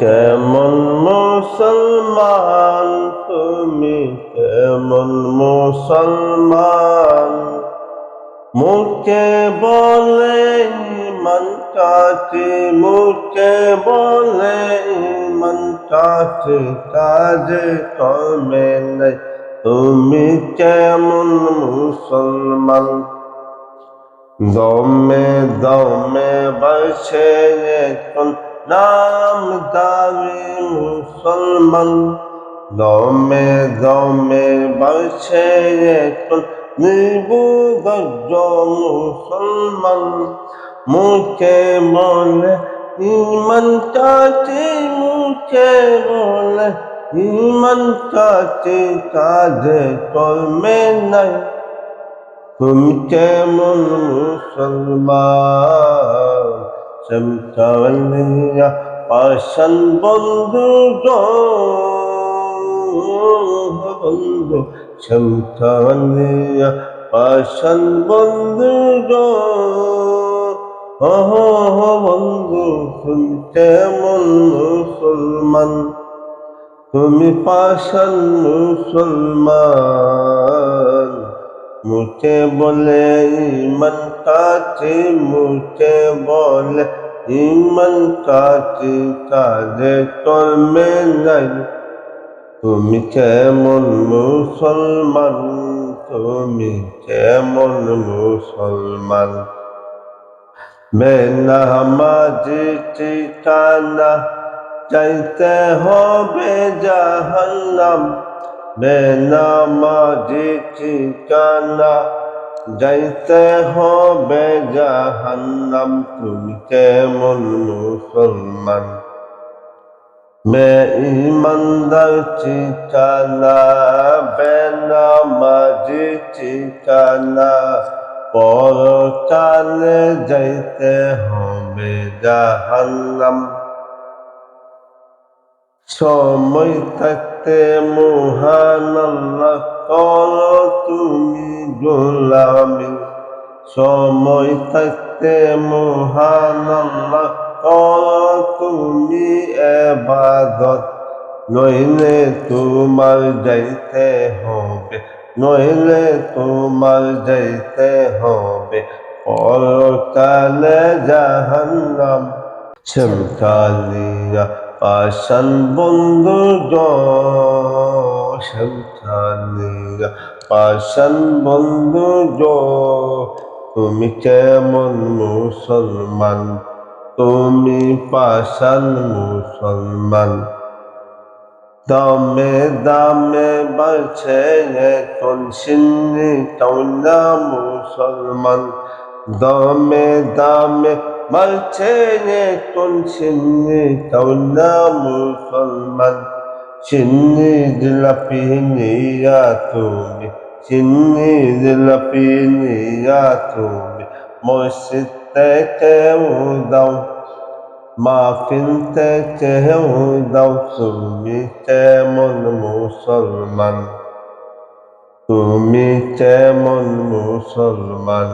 কেমন মুসলমান, তুমি কেমন মুসলমান? মুখে বলে মন কাছে, মুখে বলে মন কাছে, কাজে কমে নাই। তুমি কেমন মুসলমান? দমে দমে বসে এখন নাম দাবি মুসলমান। দমে দমে বসে এখন নিবুদজ্জ মুসলমান। মুখে বলে, ইমান কাছে মুখে বলে, ইমান কাছে কাজে কর্মে নাই। তুমি কেমন মুসলমান? চমকালিয়া পাশান বন্ধু বন্ধু চমকালিয়া পাশান বন্ধু ওহ বন্ধু তুমি কেমন মুসলমান তুমি পাশান মুসলমান মুখে বলে, ইমান কাছে মুখে বলে, ইমান কাছে কাজে কর্মে নাই তুমি কেমন মুসলমান? তুমি কেমন মুসলমান? বেনামাজি ঠিকানা চাইতে হবে জাহান্নাম। বেনামাজি ঠিকানা যাইতে হবে জাহান্নাম তুমি কেমন মুসলমান মে ইমানদার ঠিকানা বেনামাজি ঠিকানা পরকালে যাইতে হবে জাহান্নাম সময় থাকতে মহান তুমি গোলামি। সময় থাকতে মহান তুমি এবাদত। নইলে তোমার যাইতে হবে, নইলে তোমার যাইতে হবে। পরকালে জাহান্নাম চমকালিয়া পাশান বন্ধু গমকালিয়া পাশান বন্ধু গ তুমি কেমন মুসলমান? তুমি পাশান মুসলমান। দামে দামে বাড়ছে এখন সিন্নি টাউনা মুসলমান। দামে দামে বাড়ছে এখন সিন্নি টাউনা মুসলমান। সিন্নি জিলাপি নিয়া তুমি সিন্নি জিলাপি নিয়া তুমি। মসজিদ থেকে দাও, মাহফিল থেকে দাও, তুমি কেমন মুসলমান? তুমি কেমন মুসলমান?